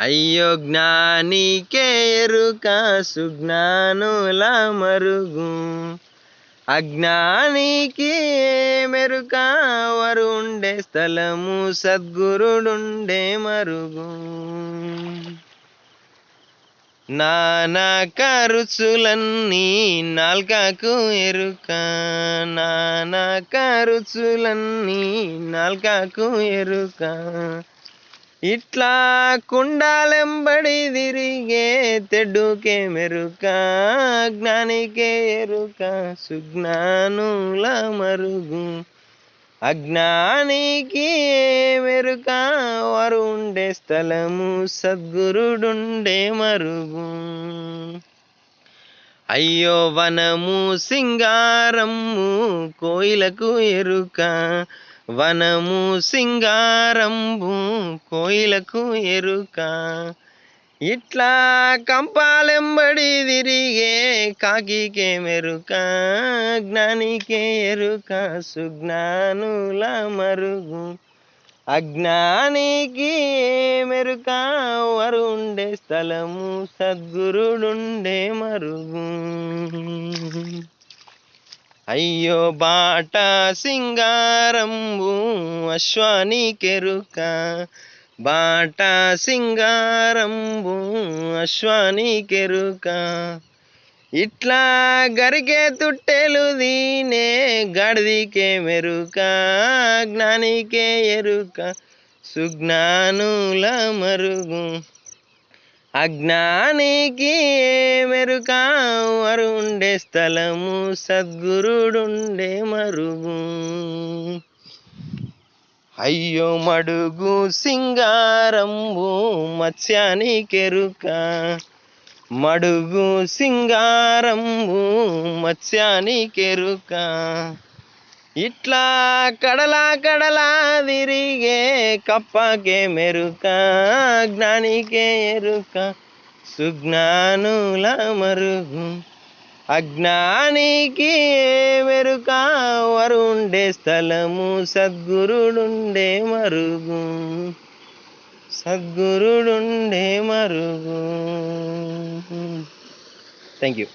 అయ్యో జ్ఞానికే ఎరుక సుజ్ఞానుల మరుగు. అజ్ఞానికి మెరుక వారు ఉండే స్థలము సద్గురుడుండే మరుగు. నానా కరుచులన్నీ నాల్కకు ఎరుక. నానా కరుచులన్నీ నాల్కకు ఎరుక. ఇట్లా కుండాలెంబడి తిరిగే తెడ్డుకే మెరుక జ్ఞానికే ఎరుక సుజ్ఞానుల మరుగు. అజ్ఞానికి మెరుక? వారు ఉండే స్థలము సద్గురుడుండే మరుగు. అయ్యో వనము సింగారము కోయిలకు ఎరుక వనము సింగారంబు కోయిలకు ఎరుక. ఇట్లా కంపాలెంబడి తిరిగే కాకికే మెరుక జ్ఞానికే ఎరుక సుజ్ఞానుల మరుగు. అజ్ఞానికి మెరుక వరుండే ఉండే స్థలము సద్గురుడుండే మరుగు. అయ్యో బాట సింగారంబు అశ్వానికెరుక బాట సింగారంబు అశ్వాని కెరుక. ఇట్లా గరికే తుట్టెలు దీనే గడిదికే మెరుక జ్ఞానికే ఎరుక. సుజ్ఞానుల మరుగు అజ్ఞానికి మెరుకావు? వారు ఉండే స్థలము సద్గురుడుండే మరుగు. అయ్యో మడుగు సింగారంబు మత్స్యానికెరుక. మడుగు సింగారంబు మత్స్యానికెరుక. ఇట్లా కడలా కడలా తిరిగే కప్పకే మెరుక జ్ఞానికే ఎరుక సుజ్ఞానుల మరుగు అజ్ఞానికి మెరుక వారు ఉండే స్థలము సద్గురుడుండే మరుగు సద్గురుడుండే మరుగు థ్యాంక్ యూ